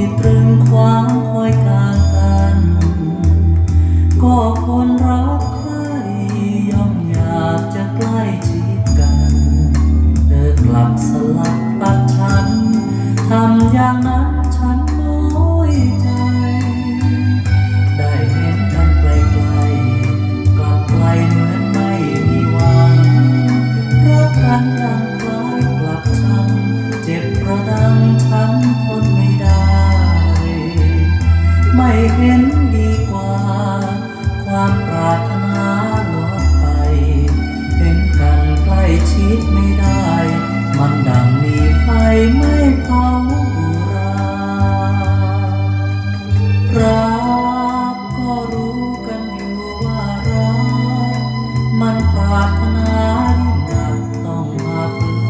pavitra ปรารถนายิ่งนักต้องมาฝืน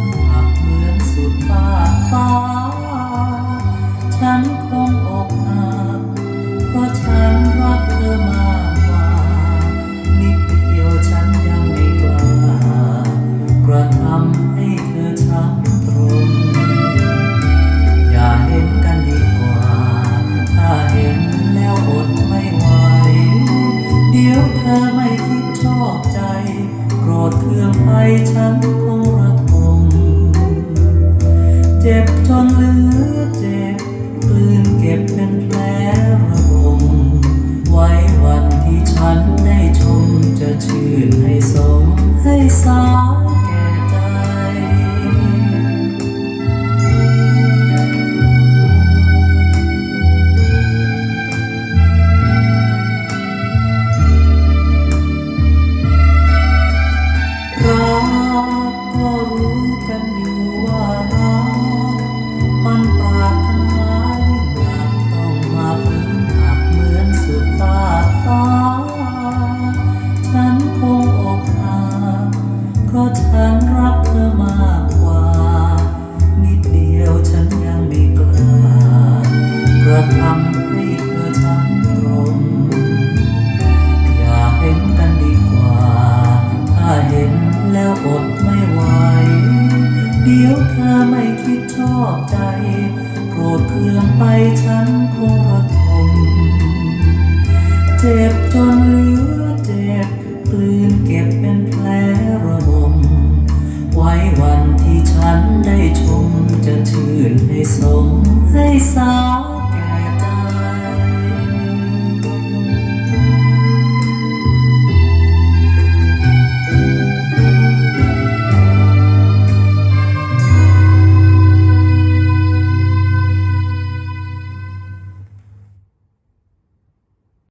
ฉันคงระทมเจ็บจนเหลือเจ็บกลืนเก็บเป็นแผลระบมไว้วันที่ฉันได้ชมจะชื่นให้สมให้สา ธอไม่คิดชอบใจ โกรธเคืองไปฉันคงระทมเจ็บจนเหลือเจ็บกลืนเก็บเป็นแผลระบม ไว้วันที่ฉันได้ชมจะชื่นให้สมให้สาว